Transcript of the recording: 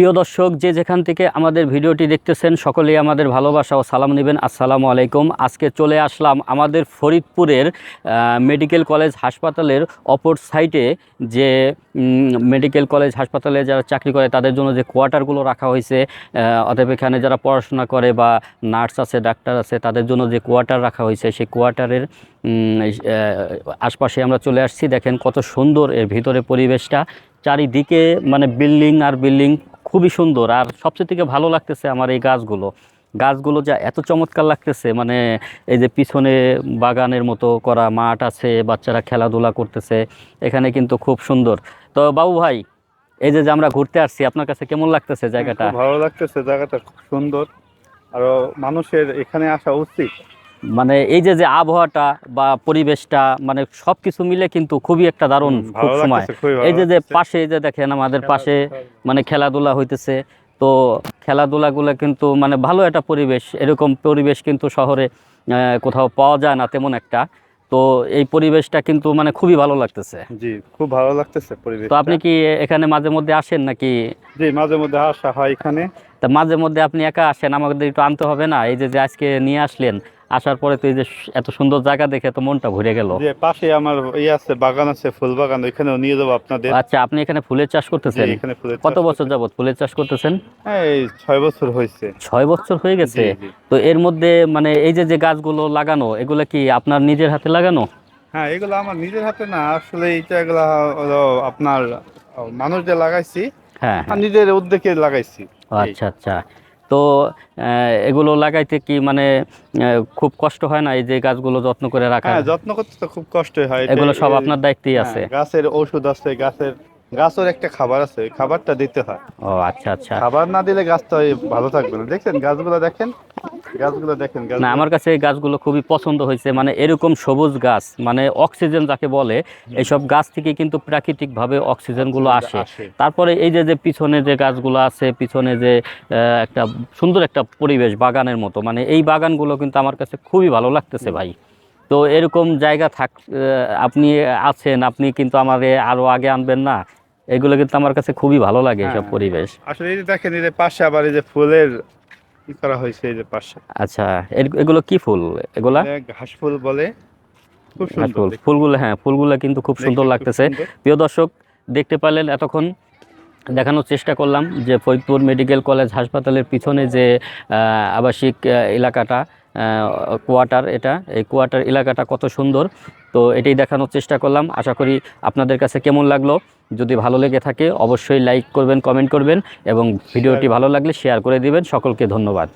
প্রিয় দর্শক, যে যেখান থেকে আমাদের ভিডিওটি দেখতেছেন, সকলেই আমাদের ভালোবাসা ও সালাম নেবেন। আসসালামু আলাইকুম। আজকে চলে আসলাম আমাদের ফরিদপুরের মেডিকেল কলেজ হাসপাতালের অপর সাইটে যে মেডিকেল কলেজ হাসপাতালে যারা চাকরি করে, তাদের জন্য যে কোয়ার্টারগুলো রাখা হয়েছে অতএব এখানে যারা পড়াশোনা করে বা নার্স আছে, ডাক্তার আছে, তাদের জন্য যে কোয়ার্টার রাখা হয়েছে, সেই কোয়ার্টারের আশপাশে আমরা চলে আসছি। দেখেন কত সুন্দর এর ভিতরে পরিবেশটা। চারিদিকে মানে বিল্ডিং আর বিল্ডিং খুবই সুন্দর। আর সবচেয়ে থেকে ভালো লাগতেছে আমার এই গাছগুলো। গাছগুলো যা এত চমৎকার লাগতেছে মানে এই যে পিছনে বাগানের মতো করা মাঠ আছে বাচ্চারা খেলাধুলা করতেছে এখানে কিন্তু খুব সুন্দর। তো বাবু ভাই এই যে আমরা ঘুরতে আসছি আপনার কাছে কেমন লাগতেছে জায়গাটা? ভালো লাগতেছে জায়গাটা খুব সুন্দর। আরও মানুষের এখানে আসা উচিত। মানে এই যে যে আবহাওয়াটা বা পরিবেশটা মানে সব কিছু মিলে কিন্তু খুবই একটা দারুণ খুব সময়। এই যে যে পাশে যে দেখেন আমাদের পাশে মানে খেলাধুলা হইতেছে। তো খেলাধুলাগুলো কিন্তু মানে ভালো একটা পরিবেশ। এরকম পরিবেশ কিন্তু শহরে কোথাও পাওয়া যায় না তেমন একটা। তো এই পরিবেশটা কিন্তু মানে খুবই ভালো লাগতেছে। জি খুব ভালো লাগতেছে পরিবেশ তো আপনি কি এখানে মাঝে মধ্যে আসেন নাকি? জি মাঝে মধ্যে আসা হয় এখানে। তা মাঝে মধ্যে আপনি একা আসেন? আমাদের একটু আনতে হবে না। এই যে আজকে নিয়ে আসলেন আসার পরে তো এই যে এত সুন্দর জায়গা দেখে তো মনটা ভরে গেল। যে পাশে আমার ইয়ে আছে বাগান আছে ফুল বাগান ওইখানেও নিয়ে যাব আপনাদের। আচ্ছা আপনি এখানে ফুলের চাষ করতেছেন? এখানে ফুলের কত বছর যাবত ফুলের চাষ করতেছেন? এই ছয় বছর হয়েছে। ছয় বছর হয়ে গেছে। তো এর মধ্যে মানে এই যে যে গাছগুলো লাগানো এগুলো কি আপনার নিজের হাতে লাগানো? হ্যাঁ এগুলো আমার নিজের হাতে না আসলে এইটা এগুলা আপনার মানুষ যে লাগাইছি হ্যাঁ। আর নিজের উদ্যোগে লাগাইছি। আচ্ছা আচ্ছা। তো এগুলো লাগাইতে কি মানে খুব কষ্ট হয় না এই যে গাছগুলো যত্ন করে রাখা? হ্যাঁ যত্ন করতে তো খুব কষ্টই হয়। এগুলো সব আপনার দায়িত্বই হ্যাঁ, আছে? গাছের ওষুধ আছে গাছের গাছের একটা খাবার আছে খাবারটা দিতে হয়। ও আচ্ছা আচ্ছা। খাবার না দিলে গাছটা তো ভালো থাকবে না। দেখছেন গাছগুলো দেখেন গাছগুলো দেখেন না আমার কাছে এই গাছগুলো খুবই পছন্দ হয়েছে মানে এরকম সবুজ গাছ মানে অক্সিজেন যাকে বলে এইসব গাছ থেকে কিন্তু প্রাকৃতিকভাবে অক্সিজেনগুলো আসে। তারপরে এই যে যে পিছনে যে গাছগুলো আছে পিছনে যে একটা সুন্দর একটা পরিবেশ বাগানের মতো মানে এই বাগানগুলো কিন্তু আমার কাছে খুবই ভালো লাগতেছে ভাই। তো এরকম জায়গা থাক আপনি আছেন আপনি কিন্তু আমাদের আরও আগে আনবেন না এগুলো কিন্তু আমার কাছে খুবই ভালো লাগে এইসব হ্যাঁ। পরিবেশ। আসলে এই যে দেখেন এই যে পাশে আবার এই যে ফুলের কি করা হয়েছে এই যে পাশে? আচ্ছা এগুলো কি ফুল? এগুলা? ঘাস ফুল বলে। খুব সুন্দর ফুলগুলো হ্যাঁ ফুলগুলো কিন্তু খুব সুন্দর লাগতেছে। প্রিয় দর্শক দেখতে পারলেন এতক্ষণ দেখানোর চেষ্টা করলাম যে ফরিদপুর মেডিকেল কলেজ হাসপাতালের পিছনে যে আহ, আবাসিক এলাকাটা কোয়ার্টার এটা এই কোয়ার্টার এলাকাটা কত সুন্দর। তো এটাই দেখানোর চেষ্টা করলাম। আশা করি আপনাদের কাছে কেমন লাগল? যদি ভালো লেগে থাকে অবশ্যই লাইক করবেন কমেন্ট করবেন এবং ভিডিওটি ভালো লাগলে শেয়ার করে দিবেন। সকলকে ধন্যবাদ।